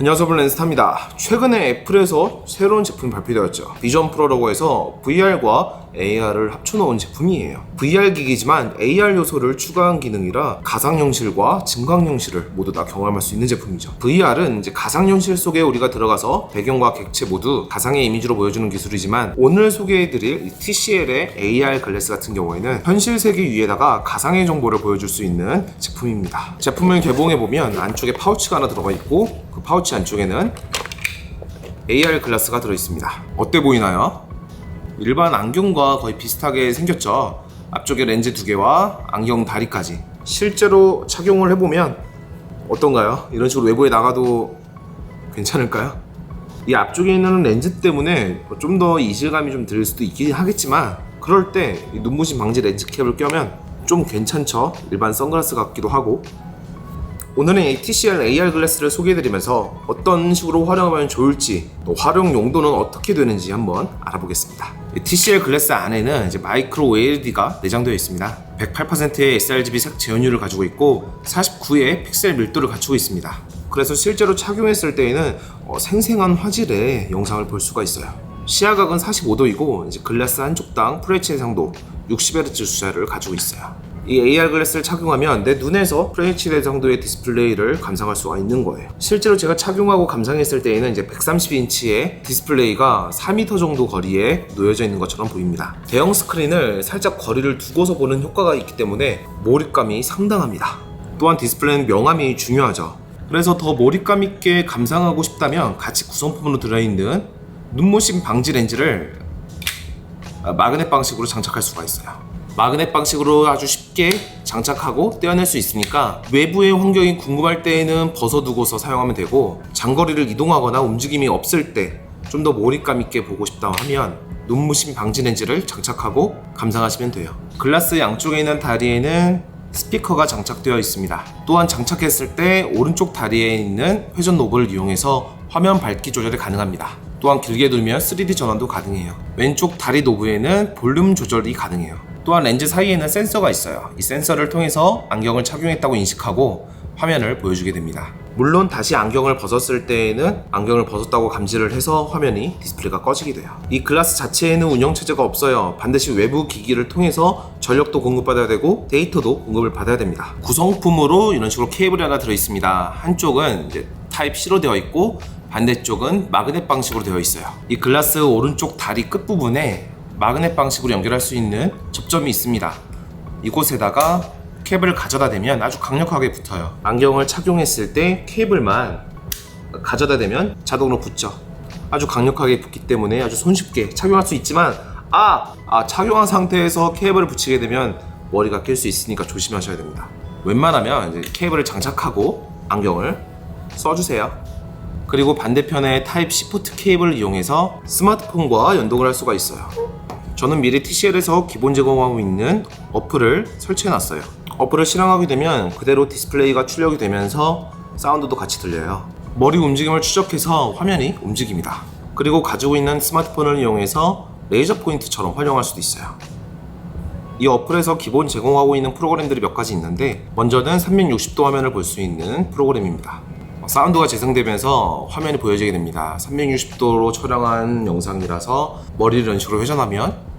안녕하세요 블렌스타입니다. 최근에 애플에서 새로운 제품이 발표되었죠. 비전 프로라고 해서 VR과 AR을 합쳐놓은 제품이에요. VR 기기지만 AR 요소를 추가한 기능이라 가상현실과 증강현실을 모두 다 경험할 수 있는 제품이죠. VR은 이제 가상현실 속에 우리가 들어가서 배경과 객체 모두 가상의 이미지로 보여주는 기술이지만 오늘 소개해드릴 이 TCL의 AR 글래스 같은 경우에는 현실 세계 위에다가 가상의 정보를 보여줄 수 있는 제품입니다. 제품을 개봉해보면 안쪽에 파우치가 하나 들어가 있고 그 파우치 안쪽에는 AR 글라스가 들어있습니다. 어때 보이나요? 일반 안경과 거의 비슷하게 생겼죠. 앞쪽에 렌즈 두 개와 안경 다리까지. 실제로 착용을 해보면 어떤가요? 이런 식으로 외부에 나가도 괜찮을까요? 이 앞쪽에 있는 렌즈 때문에 좀 더 이질감이 좀 들 수도 있긴 하겠지만 그럴 때이 눈부심 방지 렌즈 캡을 껴면 좀 괜찮죠? 일반 선글라스 같기도 하고 오늘은 이 TCL AR 글래스를 소개해드리면서 어떤 식으로 활용하면 좋을지 또 활용 용도는 어떻게 되는지 한번 알아보겠습니다. 이 TCL 글래스 안에는 이제 마이크로 OLED가 내장되어 있습니다. 108%의 sRGB 색 재현율을 가지고 있고 49의 픽셀 밀도를 갖추고 있습니다. 그래서 실제로 착용했을 때에는 어, 생생한 화질의 영상을 볼 수가 있어요. 시야각은 45도이고 이제 글라스 한쪽당 FHD 해상도 60Hz 주사를 가지고 있어요. 이 AR 글래스를 착용하면 내 눈에서 FHD 정도의 디스플레이를 감상할 수가 있는 거예요. 실제로 제가 착용하고 감상했을 때에는 이제 130인치의 디스플레이가 4m 정도 거리에 놓여져 있는 것처럼 보입니다. 대형 스크린을 살짝 거리를 두고서 보는 효과가 있기 때문에 몰입감이 상당합니다. 또한 디스플레이는 명암이 중요하죠. 그래서 더 몰입감 있게 감상하고 싶다면 같이 구성품으로 들어있는 눈모심 방지 렌즈를 아, 마그넷 방식으로 장착할 수가 있어요. 마그넷 방식으로 아주 쉽게 장착하고 떼어낼 수 있으니까 외부의 환경이 궁금할 때에는 벗어두고서 사용하면 되고 장거리를 이동하거나 움직임이 없을 때 좀 더 몰입감 있게 보고 싶다 하면 눈부심 방지 렌즈를 장착하고 감상하시면 돼요. 글라스 양쪽에 있는 다리에는 스피커가 장착되어 있습니다. 또한 장착했을 때 오른쪽 다리에 있는 회전 노브를 이용해서 화면 밝기 조절이 가능합니다. 또한 길게 두면 3D 전환도 가능해요. 왼쪽 다리 노브에는 볼륨 조절이 가능해요. 또한 렌즈 사이에는 센서가 있어요. 이 센서를 통해서 안경을 착용했다고 인식하고 화면을 보여주게 됩니다. 물론 다시 안경을 벗었을 때에는 안경을 벗었다고 감지를 해서 화면이 디스플레이가 꺼지게 돼요. 이 글라스 자체에는 운영 체제가 없어요. 반드시 외부 기기를 통해서 전력도 공급받아야 되고 데이터도 공급을 받아야 됩니다. 구성품으로 이런 식으로 케이블이 하나 들어 있습니다. 한쪽은 이제 타입 C로 되어 있고 반대쪽은 마그넷 방식으로 되어 있어요. 이 글라스 오른쪽 다리 끝 부분에 마그넷 방식으로 연결할 수 있는 접점이 있습니다. 이곳에다가 케이블을 가져다 대면 아주 강력하게 붙어요. 안경을 착용했을 때 케이블만 가져다 대면 자동으로 붙죠. 아주 강력하게 붙기 때문에 아주 손쉽게 착용할 수 있지만 아, 아 착용한 상태에서 케이블을 붙이게 되면 머리가 낄 수 있으니까 조심하셔야 됩니다. 웬만하면 이제 케이블을 장착하고 안경을 써주세요. 그리고 반대편에 타입 C 포트 케이블을 이용해서 스마트폰과 연동을 할 수가 있어요. 저는 미리 TCL에서 기본 제공하고 있는 어플을 설치해 놨어요. 어플을 실행하게 되면 그대로 디스플레이가 출력이 되면서 사운드도 같이 들려요. 머리 움직임을 추적해서 화면이 움직입니다. 그리고 가지고 있는 스마트폰을 이용해서 레이저 포인트처럼 활용할 수도 있어요. 이 어플에서 기본 제공하고 있는 프로그램들이 몇 가지 있는데 먼저는 360도 화면을 볼 수 있는 프로그램입니다. 사운드가 재생되면서 화면이 보여지게 됩니다. 360도로 촬영한 영상이라서 머리를 이런 식으로 회전하면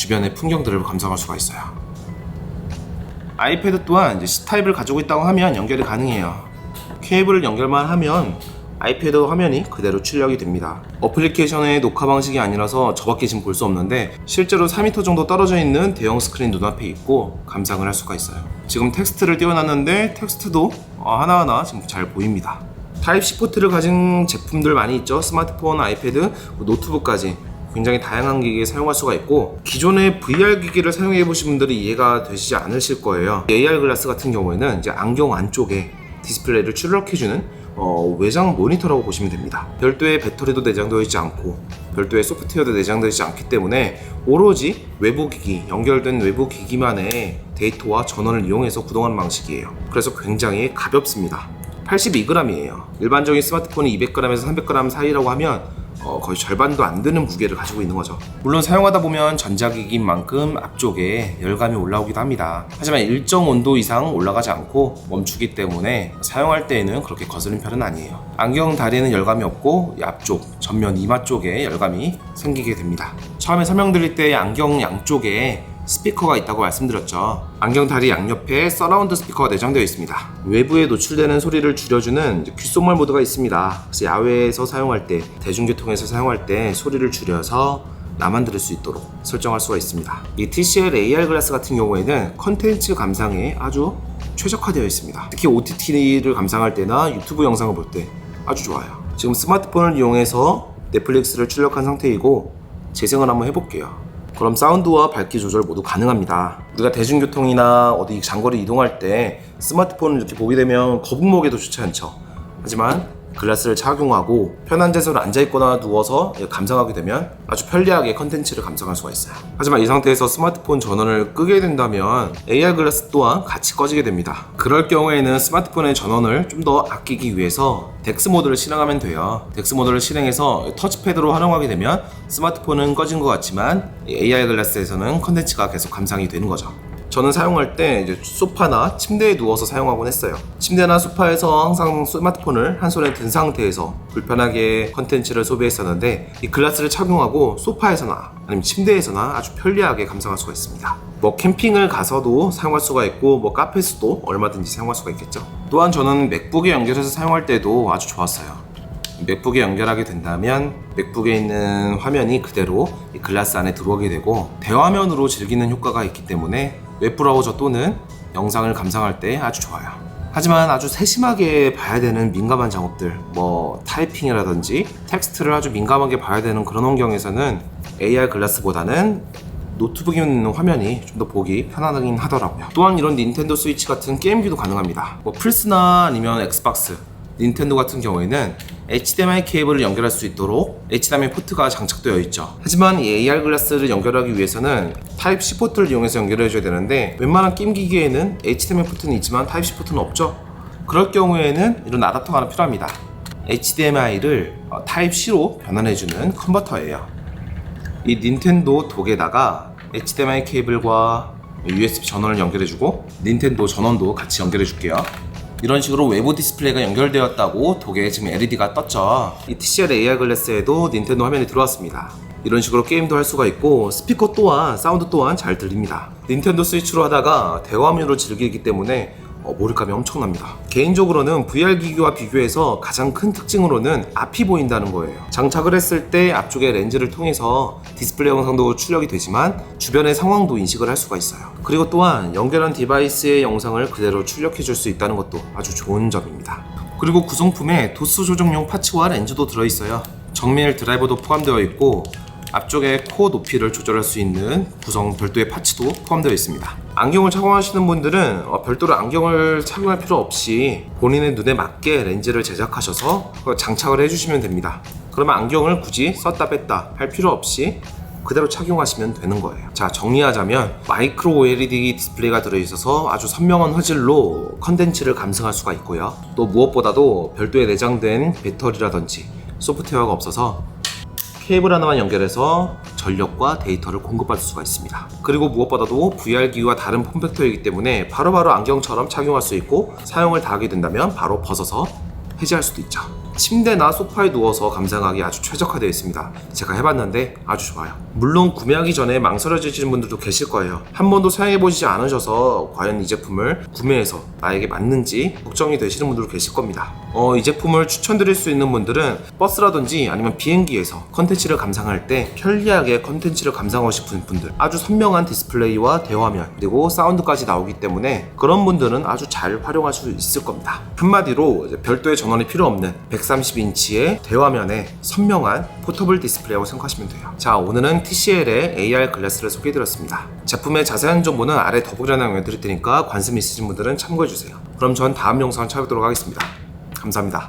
주변의 풍경들을 감상할 수가 있어요. 아이패드 또한 이제 C타입을 가지고 있다고 하면 연결이 가능해요. 케이블을 연결만 하면 아이패드 화면이 그대로 출력이 됩니다. 어플리케이션의 녹화 방식이 아니라서 저밖에 지금 볼 수 없는데 실제로 4m 정도 떨어져 있는 대형 스크린 눈앞에 있고 감상을 할 수가 있어요. 지금 텍스트를 띄워놨는데 텍스트도 어, 하나하나 지금 잘 보입니다. 타입C 포트를 가진 제품들 많이 있죠. 스마트폰, 아이패드, 노트북까지 굉장히 다양한 기기에 사용할 수가 있고 기존의 VR 기기를 사용해 보신 분들이 이해가 되시지 않으실 거예요. AR 글라스 같은 경우에는 이제 안경 안쪽에 디스플레이를 출력해주는 어, 외장 모니터라고 보시면 됩니다. 별도의 배터리도 내장되어 있지 않고 별도의 소프트웨어도 내장되어 있지 않기 때문에 오로지 외부 기기, 연결된 외부 기기만의 데이터와 전원을 이용해서 구동하는 방식이에요. 그래서 굉장히 가볍습니다. 82g이에요. 일반적인 스마트폰이 200g에서 300g 사이라고 하면 어, 거의 절반도 안 되는 무게를 가지고 있는 거죠. 물론 사용하다 보면 전자기기인 만큼 앞쪽에 열감이 올라오기도 합니다. 하지만 일정 온도 이상 올라가지 않고 멈추기 때문에 사용할 때에는 그렇게 거슬린 편은 아니에요. 안경 다리에는 열감이 없고 이 앞쪽, 전면 이마 쪽에 열감이 생기게 됩니다. 처음에 설명드릴 때 안경 양쪽에 스피커가 있다고 말씀드렸죠. 안경 다리 양옆에 서라운드 스피커가 내장되어 있습니다. 외부에 노출되는 소리를 줄여주는 귓속말 모드가 있습니다. 그래서 야외에서 사용할 때, 대중교통에서 사용할 때 소리를 줄여서 나만 들을 수 있도록 설정할 수가 있습니다. 이 TCL AR 글라스 같은 경우에는 컨텐츠 감상에 아주 최적화되어 있습니다. 특히 OTT를 감상할 때나 유튜브 영상을 볼 때 아주 좋아요. 지금 스마트폰을 이용해서 넷플릭스를 출력한 상태이고 재생을 한번 해볼게요. 그럼 사운드와 밝기 조절 모두 가능합니다. 우리가 대중교통이나 어디 장거리 이동할 때 스마트폰을 이렇게 보게 되면 거북목에도 좋지 않죠. 하지만 글라스를 착용하고 편한 자세로 앉아있거나 누워서 감상하게 되면 아주 편리하게 컨텐츠를 감상할 수가 있어요. 하지만 이 상태에서 스마트폰 전원을 끄게 된다면 AR 글라스 또한 같이 꺼지게 됩니다. 그럴 경우에는 스마트폰의 전원을 좀 더 아끼기 위해서 덱스 모드를 실행하면 돼요. 덱스 모드를 실행해서 터치패드로 활용하게 되면 스마트폰은 꺼진 것 같지만 이 AR 글라스에서는 컨텐츠가 계속 감상이 되는 거죠. 저는 사용할 때 이제 소파나 침대에 누워서 사용하곤 했어요. 침대나 소파에서 항상 스마트폰을 한 손에 든 상태에서 불편하게 컨텐츠를 소비했었는데 이 글라스를 착용하고 소파에서나 아니면 침대에서나 아주 편리하게 감상할 수가 있습니다. 뭐 캠핑을 가서도 사용할 수가 있고 뭐 카페에서도 얼마든지 사용할 수가 있겠죠. 또한 저는 맥북에 연결해서 사용할 때도 아주 좋았어요. 맥북에 연결하게 된다면 맥북에 있는 화면이 그대로 이 글라스 안에 들어오게 되고 대화면으로 즐기는 효과가 있기 때문에 웹브라우저 또는 영상을 감상할 때 아주 좋아요. 하지만 아주 세심하게 봐야 되는 민감한 작업들, 뭐 타이핑이라든지 텍스트를 아주 민감하게 봐야 되는 그런 환경에서는 AR 글라스보다는 노트북에 있는 화면이 좀 더 보기 편하긴 하더라고요. 또한 이런 닌텐도 스위치 같은 게임기도 가능합니다. 뭐 플스나 아니면 엑스박스, 닌텐도 같은 경우에는 HDMI 케이블을 연결할 수 있도록 HDMI 포트가 장착되어 있죠. 하지만 이 AR 글라스를 연결하기 위해서는 타입C 포트를 이용해서 연결해줘야 되는데 웬만한 게임 기기에는 HDMI 포트는 있지만 타입C 포트는 없죠. 그럴 경우에는 이런 아답터가 하나 필요합니다. HDMI를 타입C로 변환해주는 컨버터예요. 이 닌텐도 독에다가 HDMI 케이블과 USB 전원을 연결해주고 닌텐도 전원도 같이 연결해줄게요. 이런 식으로 외부 디스플레이가 연결되었다고 독에 지금 LED가 떴죠. 이 TCL AR 글래스에도 닌텐도 화면이 들어왔습니다. 이런 식으로 게임도 할 수가 있고 스피커 또한 사운드 또한 잘 들립니다. 닌텐도 스위치로 하다가 대화면으로 즐기기 때문에 어, 몰입감이 엄청납니다. 개인적으로는 VR 기기와 비교해서 가장 큰 특징으로는 앞이 보인다는 거예요. 장착을 했을 때 앞쪽에 렌즈를 통해서 디스플레이 영상도 출력이 되지만 주변의 상황도 인식을 할 수가 있어요. 그리고 또한 연결한 디바이스의 영상을 그대로 출력해 줄 수 있다는 것도 아주 좋은 점입니다. 그리고 구성품에 도수 조정용 파츠와 렌즈도 들어있어요. 정밀 드라이버도 포함되어 있고 앞쪽에 코어 높이를 조절할 수 있는 구성 별도의 파츠도 포함되어 있습니다. 안경을 착용하시는 분들은 어, 별도로 안경을 착용할 필요 없이 본인의 눈에 맞게 렌즈를 제작하셔서 장착을 해주시면 됩니다. 그러면 안경을 굳이 썼다 뺐다 할 필요 없이 그대로 착용하시면 되는 거예요. 자, 정리하자면 마이크로 OLED 디스플레이가 들어있어서 아주 선명한 화질로 컨텐츠를 감상할 수가 있고요. 또 무엇보다도 별도의 내장된 배터리라든지 소프트웨어가 없어서 케이블 하나만 연결해서 전력과 데이터를 공급받을 수가 있습니다. 그리고 무엇보다도 VR 기기와 다른 폼팩터이기 때문에 바로 바로 안경처럼 착용할 수 있고 사용을 다 하게 된다면 바로 벗어서 해제할 수도 있죠. 침대나 소파에 누워서 감상하기 아주 최적화되어 있습니다. 제가 해봤는데 아주 좋아요. 물론 구매하기 전에 망설여지시는 분들도 계실 거예요. 한 번도 사용해보시지 않으셔서 과연 이 제품을 구매해서 나에게 맞는지 걱정이 되시는 분들도 계실 겁니다. 어, 이 제품을 추천드릴 수 있는 분들은 버스라든지 아니면 비행기에서 컨텐츠를 감상할 때 편리하게 컨텐츠를 감상하고 싶은 분들 아주 선명한 디스플레이와 대화면 그리고 사운드까지 나오기 때문에 그런 분들은 아주 잘 활용할 수 있을 겁니다. 한마디로 별도의 전원이 필요 없는 130인치의 대화면에 선명한 포터블 디스플레이라고 생각하시면 돼요. 자, 오늘은 TCL의 AR 글래스를 소개해드렸습니다. 제품의 자세한 정보는 아래 더보기란에 올려드릴 테니까 관심 있으신 분들은 참고해주세요. 그럼 전 다음 영상 찾아뵙도록 하겠습니다. 감사합니다.